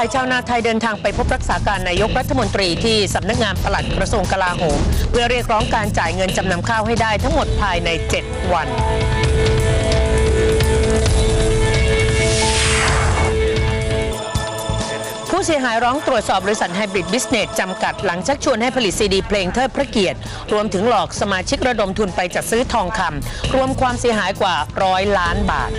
ายชาวนาไทยเดินทางไปพบรักษาการนายกรัฐมนตรีที่สำนักงานปลัดกระทรวงกลาโหม เพื่อเรียกร้องการจ่ายเงินจำนำข้าวให้ได้ทั้งหมดภายใน 7 วันผู้เสียหายร้องตรวจสอบบริษัทไฮบริดบิสเนสจำกัดหลังชักชวนให้ผลิตซีดีเพลงเทิดพระเกียรติ รวมถึงหลอกสมาชิกระดมทุนไปจัดซื้อทองคำรวมความเสียหายกว่าร้อยล้านบาท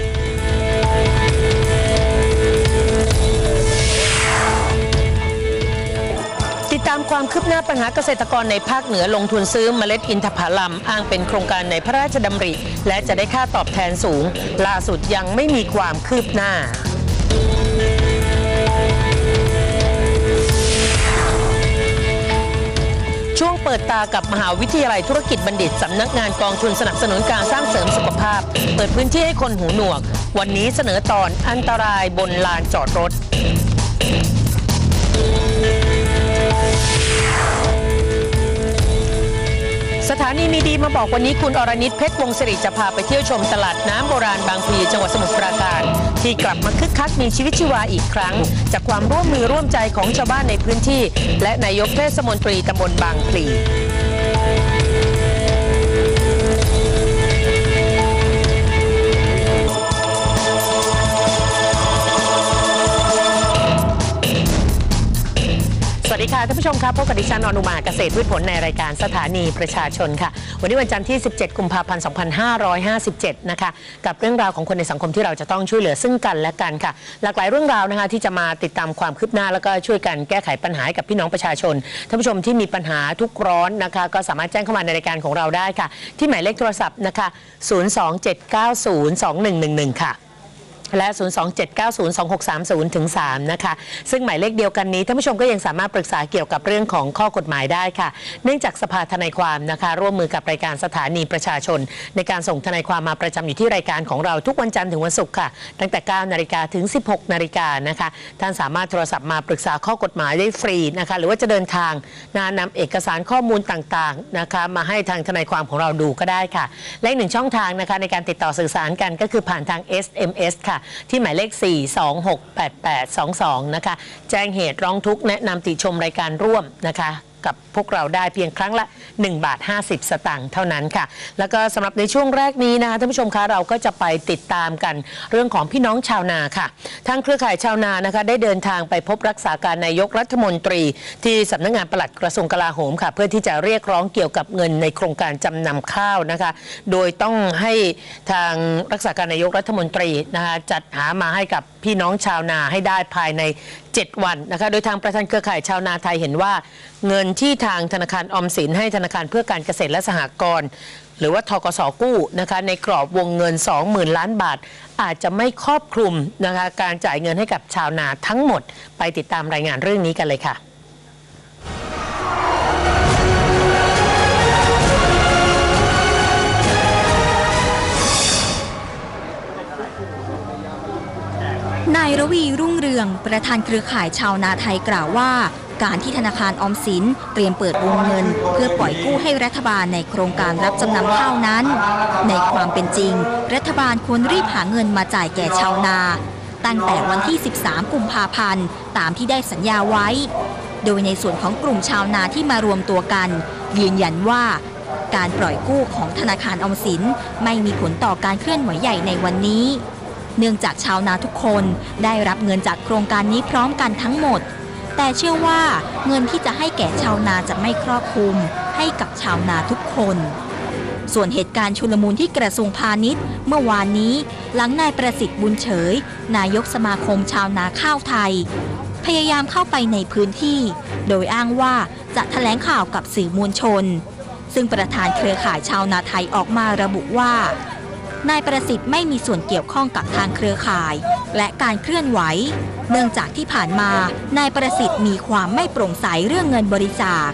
ความคืบหน้าปัญหาเกษตรกรในภาคเหนือลงทุนซื้อเมล็ดอินทผลัมอ้างเป็นโครงการในพระราชดำริ และจะได้ค่าตอบแทนสูง ล่าสุดยังไม่มีความคืบหน้าช่วงเปิดตากับมหาวิทยาลัยธุรกิจบัณฑิต สำนักงานกองทุนสนับสนุนการสร้างเสริมสุขภาพ เปิดพื้นที่ให้คนหูหนวก วันนี้เสนอตอนอันตรายบนลานจอดรถ สถานีมีดีมาบอกวันนี้คุณอรณิตเพชรวงศิริจะพาไปเที่ยวชมตลาดน้ำโบราณบางพลีจังหวัดสมุทรปราการ ที่กลับมาคึกคักมีชีวิตชีวาอีกครั้ง จากความร่วมมือร่วมใจของชาวบ้านในพื้นที่ และนายกเทศมนตรีตำบลบางพลี ดีค่ะท่านผู้ชมครับพบกับดิฉันอนุมาเกษตรพืชผลในรายการสถานีประชาชนค่ะ วันนี้วันจันทร์ที่ 17 กุมภาพันธ์ 2557 นะคะ กับเรื่องราวของคนในสังคมที่เราจะต้องช่วยเหลือซึ่งกันและกันค่ะ หลากหลายเรื่องราวนะคะที่จะมาติดตามความคืบหน้า แล้วก็ช่วยกันแก้ไขปัญหาให้กับพี่น้องประชาชนท่านผู้ชมที่มีปัญหาทุกร้อนนะคะ ก็สามารถแจ้งเข้ามาในรายการของเราได้ค่ะ ที่หมายเลขโทรศัพท์นะคะ 027902111 ค่ะ และ 027902630 ถึง 3 นะคะ ซึ่งหมายเลขเดียวกันนี้ท่านผู้ชมก็ยังสามารถปรึกษาเกี่ยวกับเรื่องของข้อกฎหมายได้ค่ะ เนื่องจากสภาทนายความนะคะ ร่วมมือกับรายการสถานีประชาชน ในการส่งทนายความมาประจำอยู่ที่รายการของเราทุกวันจันทร์ถึงวันศุกร์ค่ะ ตั้งแต่ 9 นาฬิกาถึง 16 นาฬิกานะคะ ท่านสามารถโทรศัพท์มาปรึกษาข้อกฎหมายได้ฟรีนะคะ หรือว่าจะเดินทางนะนำเอกสารข้อมูลต่างๆนะคะ มาให้ทางทนายความของเราดูก็ได้ค่ะ และหนึ่งช่องทางนะคะในการติดต่อสื่อสารกันก็คือผ่านทาง SMS ค่ะที่หมายเลข 4268822 นะคะ แจ้งเหตุร้องทุกข์แนะนำติชมรายการร่วมนะคะ กับพวกเราได้เพียงครั้งละ 1 บาท 50 สตางค์เท่านั้นค่ะ แล้วก็สำหรับในช่วงแรกนี้นะคะท่านผู้ชมคะเราก็จะไปติดตามกันเรื่องของพี่น้องชาวนาค่ะ ทางเครือข่ายชาวนานะคะได้เดินทางไปพบรักษาการนายกรัฐมนตรี ที่สำนักงานปลัดกระทรวงกลาโหมค่ะ เพื่อที่จะเรียกร้องเกี่ยวกับเงินในโครงการจำนำข้าวนะคะ โดยต้องให้ทางรักษาการนายกรัฐมนตรีนะคะจัดหามาให้กับพี่น้องชาวนาให้ได้ภายใน 7 วันนะคะ โดยทางประธานเครือข่ายชาวนาไทยเห็นว่า เงินที่ทางธนาคารออมสินให้ธนาคารเพื่อการเกษตรและสหกรณ์หรือว่าทกสกู้นะคะในกรอบวงเงิน 20,000 ล้านบาท อาจจะไม่ครอบคลุมนะคะการจ่ายเงินให้กับชาวนาทั้งหมด ไปติดตามรายงานเรื่องนี้กันเลยค่ะ นายระวีรุ่งเรือง ประธานเครือข่ายชาวนาไทยกล่าวว่า การที่ธนาคารออมสินเตรียมเปิดวงเงิน เพื่อปล่อยกู้ให้รัฐบาลในโครงการรับจำนำข้าวนั้น ในความเป็นจริง รัฐบาลควรรีบหาเงินมาจ่ายแก่ชาวนา ตั้งแต่วันที่ 13 กุมภาพันธ์ตามที่ได้สัญญาไว้ โดยในส่วนของกลุ่มชาวนาที่มารวมตัวกัน ยืนยันว่าการปล่อยกู้ของธนาคารออมสินไม่มีผลต่อการเคลื่อนไหวใหญ่ในวันนี้ เนื่องจากชาวนาทุกคนได้รับเงินจากโครงการนี้พร้อมกันทั้งหมด แต่เชื่อว่าเงินที่จะให้แก่ชาวนาจะไม่ครอบคลุม ให้กับชาวนาทุกคน ส่วนเหตุการณ์ชุลมุนที่กระทรวงพาณิชย์ เมื่อวานนี้ หลังนายประสิทธิ์บุญเฉย นายกสมาคมชาวนาข้าวไทย พยายามเข้าไปในพื้นที่ โดยอ้างว่าจะแถลงข่าวกับสื่อมวลชนซึ่งประธานเครือข่ายชาวนาไทยออกมาระบุว่า นายประสิทธิ์ไม่มีส่วนเกี่ยวข้องกับทางเครือข่าย และการเคลื่อนไหว เนื่องจากที่ผ่านมานายประสิทธิ์มีความไม่โปร่งใสเรื่องเงินบริจาค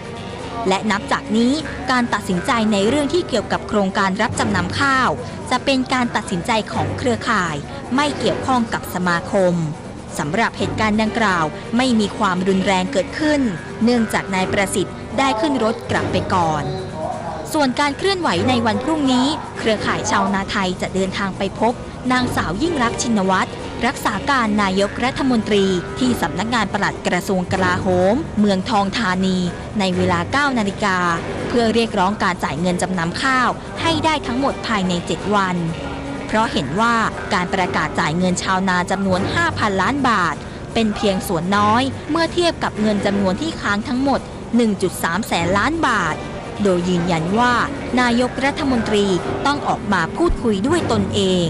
และนับจากนี้การตัดสินใจในเรื่องที่เกี่ยวกับโครงการรับจำนำข้าว จะเป็นการตัดสินใจของเครือข่าย ไม่เกี่ยวข้องกับสมาคมสำหรับเหตุการณ์ดังกล่าว ไม่มีความรุนแรงเกิดขึ้น เนื่องจากนายประสิทธิ์ได้ขึ้นรถกลับไปก่อน ส่วนการเคลื่อนไหวในวันพรุ่งนี้ เครือข่ายชาวนาไทยจะเดินทางไปพบ นางสาวยิ่งรักชินวัตรรักษาการนายกรัฐมนตรีที่สำนักงานปลัดกระทรวงกลาโหม เมืองทองธานี ในเวลา 9 นาฬิกา เพื่อเรียกร้องการจ่ายเงินจำนำข้าว ให้ได้ทั้งหมดภายใน 7 วัน เพราะเห็นว่าการประกาศจ่ายเงินชาวนาจำนวน 5,000 ล้านบาท เป็นเพียงส่วนน้อย เมื่อเทียบกับเงินจำนวนที่ค้างทั้งหมด 1.3 แสนล้านบาท โดยยืนยันว่านายกรัฐมนตรีต้องออกมาพูดคุยด้วยตนเอง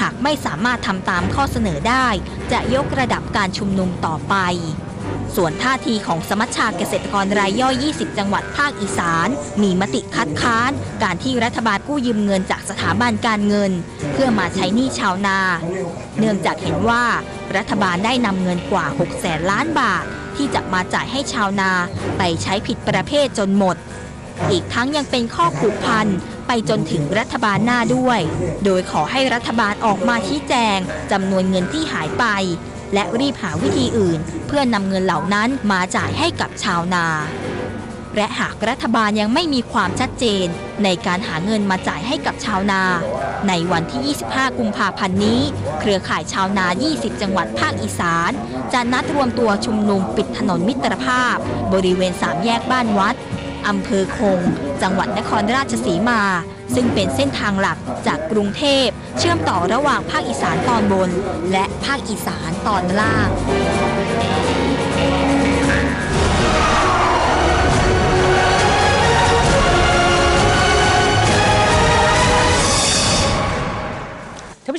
หากไม่สามารถทำตามข้อเสนอได้ จะยกระดับการชุมนุมต่อไป ส่วนท่าทีของสมัชชาเกษตรกรรายย่อย 20 จังหวัดภาคอีสาน มีมติคัดค้าน การที่รัฐบาลกู้ยืมเงินจากสถาบันการเงิน เพื่อมาใช้หนี้ชาวนา เนื่องจากเห็นว่ารัฐบาลได้นำเงินกว่า 6 แสนล้านบาท ที่จะมาจ่ายให้ชาวนา ไปใช้ผิดประเภทจนหมด อีกทั้งยังเป็นข้อผูกพันไปจนถึงรัฐบาลหน้าด้วย โดยขอให้รัฐบาลออกมาชี้แจงจำนวนเงินที่หายไป และรีบหาวิธีอื่น เพื่อนำเงินเหล่านั้นมาจ่ายให้กับชาวนา และหากรัฐบาลยังไม่มีความชัดเจน ในการหาเงินมาจ่ายให้กับชาวนา ในวันที่ 25 กุมภาพันธ์นี้ เครือข่ายชาวนา 20 จังหวัดภาคอีสาน จะนัดรวมตัวชุมนุมปิดถนนมิตรภาพ บริเวณสามแยกบ้านวัด อำเภอคง จังหวัดนครราชสีมา ซึ่งเป็นเส้นทางหลักจากกรุงเทพ เชื่อมต่อระหว่างภาคอีสานตอนบน และภาคอีสานตอนล่าง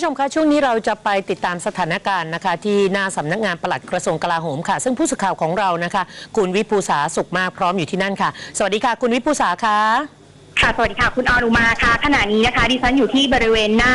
ผู้ชมคะช่วงนี้เราจะไปติดตามสถานการณ์นะคะที่หน้าสำนักงานปลัดกระทรวงกลาโหมค่ะ ซึ่งผู้สื่อข่าวของเรานะคะ คุณวิภูษาสุขมากพร้อมอยู่ที่นั่นค่ะ สวัสดีค่ะ คุณวิภูษาค่ะค่ะสวัสดีค่ะคุณอนุมาค่ะขณะนี้นะคะดิฉันอยู่ที่บริเวณหน้า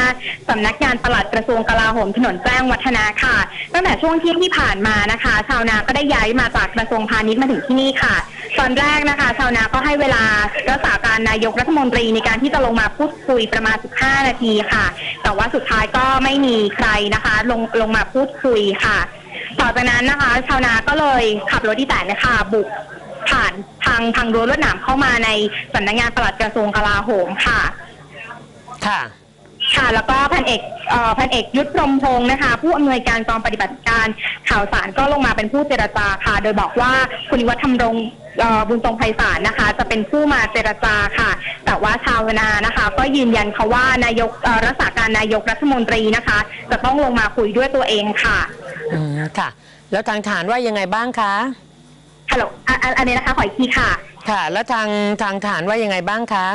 สำนักงานปลัดกระทรวงกลาโหมถนนแจ้งวัฒนาค่ะ ตั้งแต่ช่วงเที่ยงที่ผ่านมานะคะ ชาวนาก็ได้ย้ายมาจากกระทรวงพาณิชย์มาถึงที่นี่ค่ะ ตอนแรกนะคะชาวนาก็ให้เวลารักษาการนายกรัฐมนตรีในการที่จะลงมาพูดคุยประมาณ 15 นาทีค่ะ แต่ว่าสุดท้ายก็ไม่มีใครนะคะ ลงลงมาพูดคุยค่ะ ต่อจากนั้นนะคะ ชาวนาก็เลยขับรถที่แต่นะคะบุกผ่านทางทางรั้วลวดหนามเข้ามาในสำนักงานปลัดกระทรวงกลาโหมค่ะ ค่ะ ค่ะ แล้วก็พันเอกเอ่อพันเอกยุทธพรหมพงศ์นะคะ ผู้อำนวยการกองปฏิบัติการข่าวสารก็ลงมาเป็นผู้เจรจาค่ะ โดยบอกว่าคุณนิวัฒน์ธรรมรงเอ่อบุญทรงไพศาลนะคะ จะเป็นผู้มาเจรจาค่ะ แต่ว่าชาวนานะคะ ก็ยืนยันค่ะว่านายกเอ่อรักษาการนายกรัฐมนตรีนะคะ จะต้องลงมาคุยด้วยตัวเองค่ะอืมค่ะ แล้วทางฐานว่ายังไงบ้างคะฮัลโหลอะอะอันนี้นะคะขออีกทีค่ะ ค่ะ แล้วทางทางฐานว่ายังไงบ้างคะ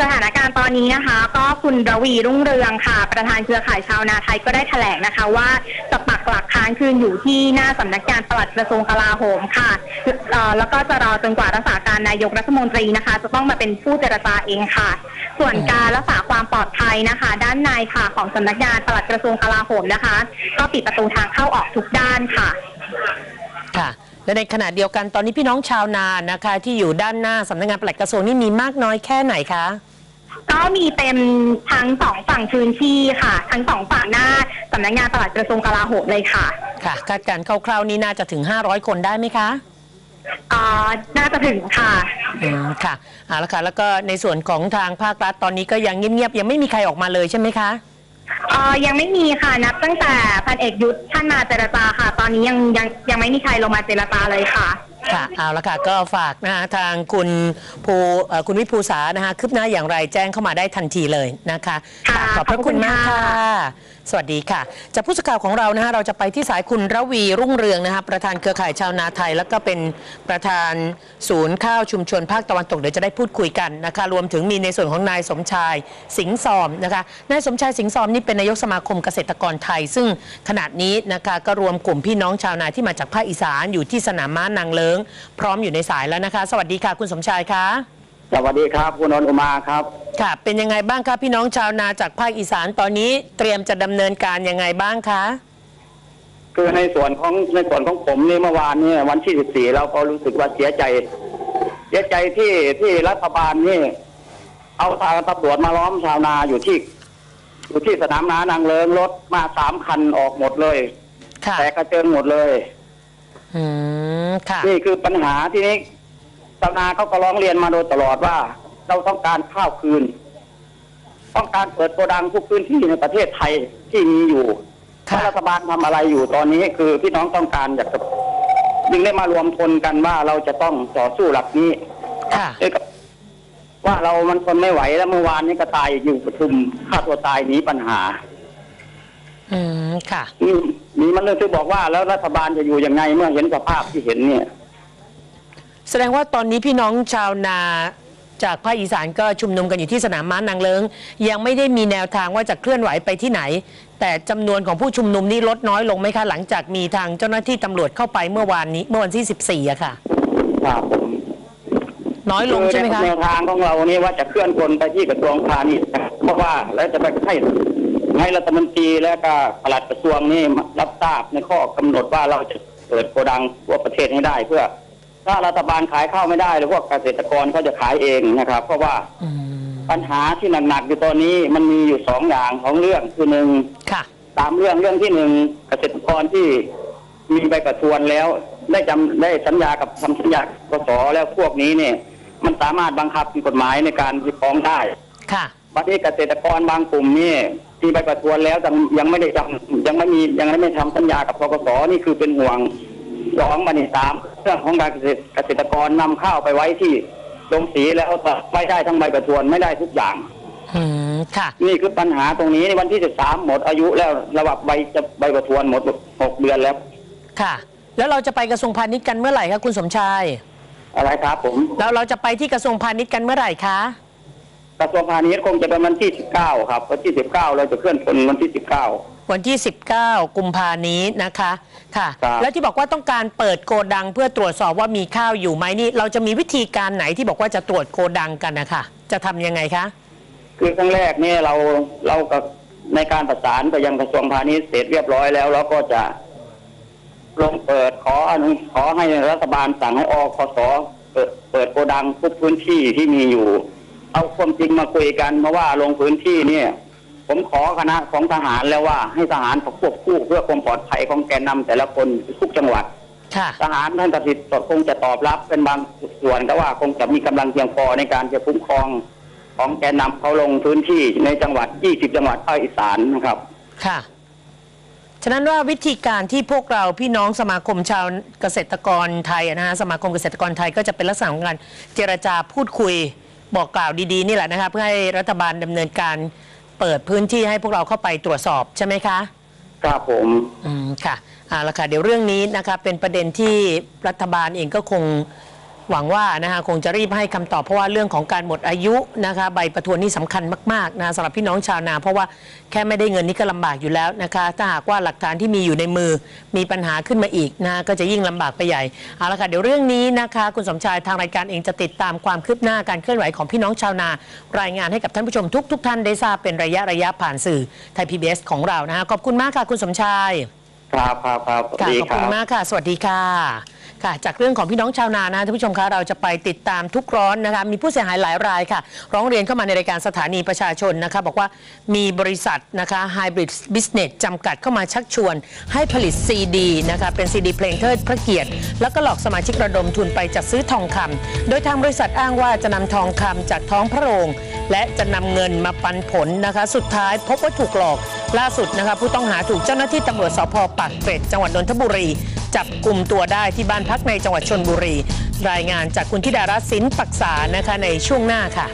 สถานการณ์ตอนนี้นะคะ ก็คุณระวีรุ่งเรืองค่ะ ประธานเครือข่ายชาวนาไทยก็ได้แถลงนะคะ ว่าจะปักหลักค้างคืนอยู่ที่หน้าสำนักงานปลัดกระทรวงกลาโหมค่ะแล้วก็จะรอจนกว่ารักษาการนายกรัฐมนตรีนะคะ จะต้องมาเป็นผู้เจรจาเองค่ะ ส่วนการรักษาความปลอดภัยนะคะ ด้านในค่ะของสำนักงานปลัดกระทรวงกลาโหมนะคะ ก็ปิดประตูทางเข้าออกทุกด้านค่ะ ค่ะ และในขณะเดียวกันตอนนี้พี่น้องชาวนานะคะ ที่อยู่ด้านหน้าสำนักงานปลัดกระทรวงนี่มีมากน้อยแค่ไหนคะ ก็มีเต็มทั้งสองฝั่งพื้นที่ค่ะ ทั้งสองฝั่งหน้าสำนักงานปลัดกระทรวงกลาโหมเลยค่ะ ค่ะคาดการณ์คร่าวๆนี่น่าจะถึง 500 คนได้ไหมคะอ่าน่าจะถึงค่ะ อืมค่ะเอาละค่ะแล้วก็ในส่วนของทางภาครัฐตอนนี้ก็ยังเงียบๆยังไม่มีใครออกมาเลยใช่ไหมคะอ่ายังไม่มีค่ะนับตั้งแต่พันเอกยุทธท่านมาเจรจาค่ะต อนนี้ยังยังยังไม่มีใครลงมาเจรจาเลยค่ะ ค่ะเอาละค่ะก็ฝากนะคะทางคุณภูเอ่อคุณวิภูษานะคะคืบหน้าอย่างไรแจ้งเข้ามาได้ทันทีเลยนะคะค่ะขอบพระคุณมากขอบคุณค่ะค่ะ สวัสดีค่ะ จากผู้สื่อข่าวของเรานะคะเราจะไปที่สายคุณระวีรุ่งเรืองนะคะประธานเครือข่ายชาวนาไทย แล้วก็เป็นประธานศูนย์ข้าวชุมชนภาคตะวันตกเดี๋ยวจะได้พูดคุยกันนะคะรวมถึงมีในส่วนของนายสมชายสิงห์ซอมนะคะนายสมชายสิงห์ซอมนี่เป็นนายกสมาคมเกษตรกรไทย ซึ่งขณะนี้นะคะก็รวมกลุ่มพี่น้องชาวนาที่มาจากภาคอีสานอยู่ที่สนามม้านางเลิงพร้อมอยู่ในสายแล้วนะคะ สวัสดีค่ะคุณสมชายคะสวัสดีครับ คุณอนุมาครับ ค่ะ เป็นยังไงบ้างคะพี่น้องชาวนาจากภาคอีสานตอนนี้เตรียมจะดำเนินการยังไงบ้างคะ คือในส่วนของในส่วนของผมนี่เมื่อวานเนี่ยวันที่ 14 เราก็รู้สึกว่าเสียใจ เสียใจที่ที่รัฐบาลนี่ เอาทางตำรวจมาล้อมชาวนาอยู่ที่ อยู่ที่สนามน้านางเลิงรถมาสามคันออกหมดเลย ค่ะ แต่กระเจิงหมดเลย อืม ค่ะนี่คือปัญหาที่นี้ชาวนาเขาก็ร้องเรียนมาโดยตลอดว่า เราต้องการข้าวคืน ต้องการเปิดโกดังทุกพื้นที่ในประเทศไทยที่มีอยู่ค่ะว่ารัฐบาลทำอะไรอยู่ตอนนี้คือพี่น้องต้องการอยากจะจึงได้มารวมพลกันว่าเราจะต้องต่อสู้หลักนี้ค่ะด้วยกับว่าเรามันทนไม่ไหวแล้วเมื่อวานนี้ก็ตายอยู่ประชุมฆ่าตัวตายหนีปัญหา อืมค่ะนี่มีมันเรื่องที่บอกว่าแล้วรัฐบาลจะอยู่ยังไงเมื่อเห็นสภาพที่เห็นเนี่ย แสดงว่าตอนนี้พี่น้องชาวนาจากภาคอีสานก็ชุมนุมกันอยู่ที่สนามม้านางเลิงยังไม่ได้มีแนวทางว่าจะเคลื่อนไหวไปที่ไหน แต่จำนวนของผู้ชุมนุมนี่ลดน้อยลงไหมคะ หลังจากมีทางเจ้าหน้าที่ตำรวจเข้าไปเมื่อวานนี้ เมื่อวันที่14อะค่ะครับผมน้อยลงใช่ไหมคะแนวทางของเรานี่ว่าจะเคลื่อนพลไปที่กระทรวงพาณิชย์นะครับเพราะว่าแล้วจะไปให้ ให้รัฐมนตรีและก็ปลัดกระทรวงนี่รับทราบในข้อกำหนดว่าเราจะเปิดโกดังทั่วประเทศให้ได้ เพื่อ ถ้ารัฐบาลขายข้าวไม่ได้หรือพวกเกษตรกรเขาจะขายเองนะครับ เพราะว่าอืมปัญหาที่หนักๆอยู่ตอนนี้มันมีอยู่สองอย่างของเรื่องคือหนึ่งค่ะตามเรื่องเรื่องที่หนึ่งเกษตรกรที่มีใบประทวนแล้ว ได้จำได้สัญญากับทำสัญญากสแล้วพวกนี้เนี่ย มันสามารถบังคับกฎหมายในการที่ฟ้องได้ ค่ะบัดนี้เกษตรกรบางกลุ่มนี่ มีใบประทวนแล้วแต่ยังไม่ได้ทำยังไม่มียังไม่ทำสัญญากับทกสนี่คือเป็นห่วงสองบันนี้สามเรื่องของการเกษตรเกษตรกรนำข้าวไปไว้ที่โรงสีแล้วแต่ไม่ได้ทั้งใบประทวนไม่ได้ทุกอย่างอืมค่ะนี่คือปัญหาตรงนี้ในวันที่13หมดอายุแล้วระบับใบจะใบประทวนหมด6เดือนแล้ว ค่ะ แล้วเราจะไปกระทรวงพาณิชย์กันเมื่อไหร่คะคุณสมชายอะไรครับผมแล้วเราจะไปที่กระทรวงพาณิชย์กันเมื่อไหร่คะ กระทรวงพาณิชย์คงจะเป็นวันที่ 19 ครับ วันที่ 19 เราจะเคลื่อนพลวันที่ 19 วันที่ 19 กุมภานี้นะคะค่ะ ครับ แล้วที่บอกว่าต้องการเปิดโกดังเพื่อตรวจสอบว่ามีข้าวอยู่ไหมนี่ เราจะมีวิธีการไหนที่บอกว่าจะตรวจโกดังกันนะคะจะทำยังไงคะ คือครั้งแรกเนี่ยเราเรากับในการประสานไปยังกระทรวงพาณิชย์เสร็จเรียบร้อยแล้วเราก็จะลงเปิดขออนุขอให้รัฐบาลสั่งให้อคสเปิดเปิดโกดังทุกพื้นที่ที่มีอยู่ เอาความจริงมาคุยกันเพราะว่าลงพื้นที่เนี่ย ผมขอคณะของทหารแล้วว่าให้ทหารควบคู่เพื่อความปลอดภัยของแกนนำแต่ละคนทุกจังหวัดค่ะทหารท่านตัดสิทธิ์คงจะตอบรับเป็นบางส่วนก็ว่าคงจะมีกำลังเพียงพอในการจะคุ้มครองของแกนนำเขาลงพื้นที่ในจังหวัด 20 จังหวัดภาคอีสานนะครับ ค่ะ ฉะนั้นว่าวิธีการที่พวกเราพี่น้องสมาคมชาวเกษตรกรไทยนะฮะสมาคมเกษตรกรไทยก็จะเป็นลักษณะของการเจรจาพูดคุย บอกกล่าวดีๆ นี่แหละนะคะเพื่อให้รัฐบาลดำเนินการเปิดพื้นที่ให้พวกเราเข้าไปตรวจสอบใช่ไหมคะ ครับผม อืมค่ะเอาละค่ะเดี๋ยวเรื่องนี้นะคะเป็นประเด็นที่รัฐบาลเองก็คง หวังว่านะคะคงจะรีบให้คำตอบเพราะว่าเรื่องของการหมดอายุนะคะใบประทวนนี่สำคัญมากๆนะสำหรับพี่น้องชาวนา เพราะว่าแค่ไม่ได้เงินนี่ก็ลำบากอยู่แล้วนะคะถ้าหากว่าหลักฐานที่มีอยู่ในมือมีปัญหาขึ้นมาอีกนะก็จะยิ่งลำบากไปใหญ่เอาละค่ะเดี๋ยวเรื่องนี้นะคะคุณสมชายทางรายการเองจะติดตามความคืบหน้าการเคลื่อนไหวของพี่น้องชาวนารายงานให้กับท่านผู้ชมทุกๆท่านได้ทราบเป็นระยะระยะผ่านสื่อไทยพีบีของเรานะคะขอบคุณมากค่ะคุณสมชายครับครับครับสวัสค่ะดีขอบครัคุณบมากค่ะ สวัสดีค่ะ ค่ะ จากเรื่องของพี่น้องชาวนานะท่านผู้ชมคะเราจะไปติดตามทุกร้อนนะคะมีผู้เสียหายหลายรายค่ะ ร้องเรียนเข้ามาในรายการสถานีประชาชนนะคะ บอกว่ามีบริษัทนะคะ Hybrid Business จำกัดเข้ามาชักชวน ให้ผลิตซีดีนะคะเป็นซีดีเพลงเทิดพระเกียรติ แล้วก็หลอกสมาชิกระดมทุนไปจัดซื้อทองคำโดยทางบริษัทอ้างว่าจะนำทองคำจากท้องพระโรงและจะนำเงินมาปันผลนะคะ สุดท้ายพบว่าถูกหลอกล่าสุดนะคะผู้ต้องหาถูกเจ้าหน้าที่ตำรวจสพปากเกร็ดจังหวัดนนทบุรี จับกลุ่มตัวได้ที่บ้านพักในจังหวัดชนบุรี รายงานจากคุณธิดารัตน์สินปักษานะคะในช่วงหน้าค่ะ